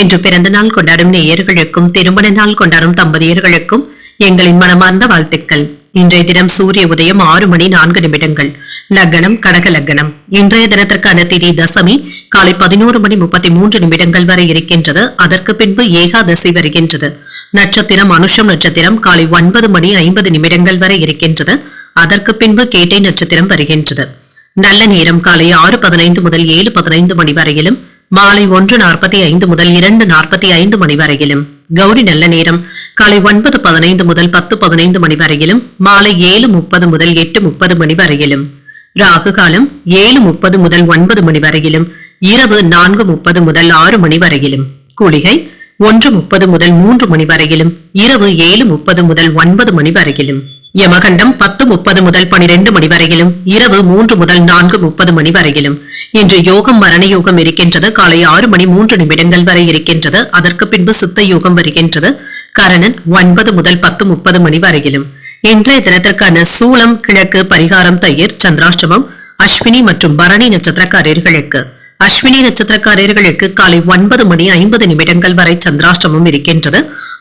இன்று பிறந்த நாள் கொண்டாடும் நேயர்களுக்கும் திருமண நாள் கொண்டாடும் தம்பதியர்களுக்கும் எங்களின் மனமார்ந்த வாழ்த்துக்கள். இன்றைய தினம் சூரிய உதயம் ஆறு மணி நான்கு நிமிடங்கள். லக்னம் கடக லக்னம். இன்றைய தினத்திற்கான திதி தசமி காலை பதினோரு மணி முப்பத்தி மூன்று நிமிடங்கள் வரை இருக்கின்றது. அதற்கு பின்பு ஏகாதசி வருகின்றது. நட்சத்திரம் அனுஷம் நட்சத்திரம் காலை ஒன்பது மணி ஐம்பது நிமிடங்கள் வரை இருக்கின்றது. அதற்கு பின்பு கேட்டை நட்சத்திரம் வருகின்றது. நல்ல நேரம் காலை ஆறு பதினைந்து முதல் ஏழு பதினைந்து மணி வரையிலும் மாலை ஒன்று நாற்பத்தி ஐந்து முதல் இரண்டு நாற்பத்தி ஐந்து மணி வரையிலும். கௌரி நல்ல நேரம். காலை ஒன்பது பதினைந்து முதல் பத்து பதினைந்து மணி வரையிலும். மாலை ஏழு முப்பது முதல் எட்டு முப்பது மணி வரையிலும். ராகு காலம் ஏழு முப்பது முதல் ஒன்பது மணி வரையிலும். இரவு நான்கு முப்பது முதல் ஆறு மணி வரையிலும். குளிகை ஒன்று முப்பது முதல் மூன்று மணி வரையிலும். இரவு ஏழு முப்பது முதல் ஒன்பது மணி வரையிலும். யமகண்டம் பத்து முப்பது முதல் பனிரெண்டு மணி வரையிலும் இரவு மூன்று முதல் நான்கு முப்பது மணி வரையிலும். இன்று யோகம் மரண யோகம் இருக்கின்றது. காலை ஆறு மணி மூன்று நிமிடங்கள் வரை இருக்கின்றது. அதற்கு பின்பு சித்த யோகம் வருகின்றது. கரணன் ஒன்பது முதல் பத்து முப்பது மணி வரையிலும். இன்றைய தினத்திற்கான சூளம் கிழக்கு பரிகாரம் தயிர் சந்திராஷ்டமம் அஸ்வினி மற்றும் பரணி நட்சத்திரக்காரர்களுக்கு. அஸ்வினி நட்சத்திரக்காரர்களுக்கு காலை ஒன்பது மணி ஐம்பது நிமிடங்கள் வரை சந்திராஷ்டமம் இருக்கின்றது.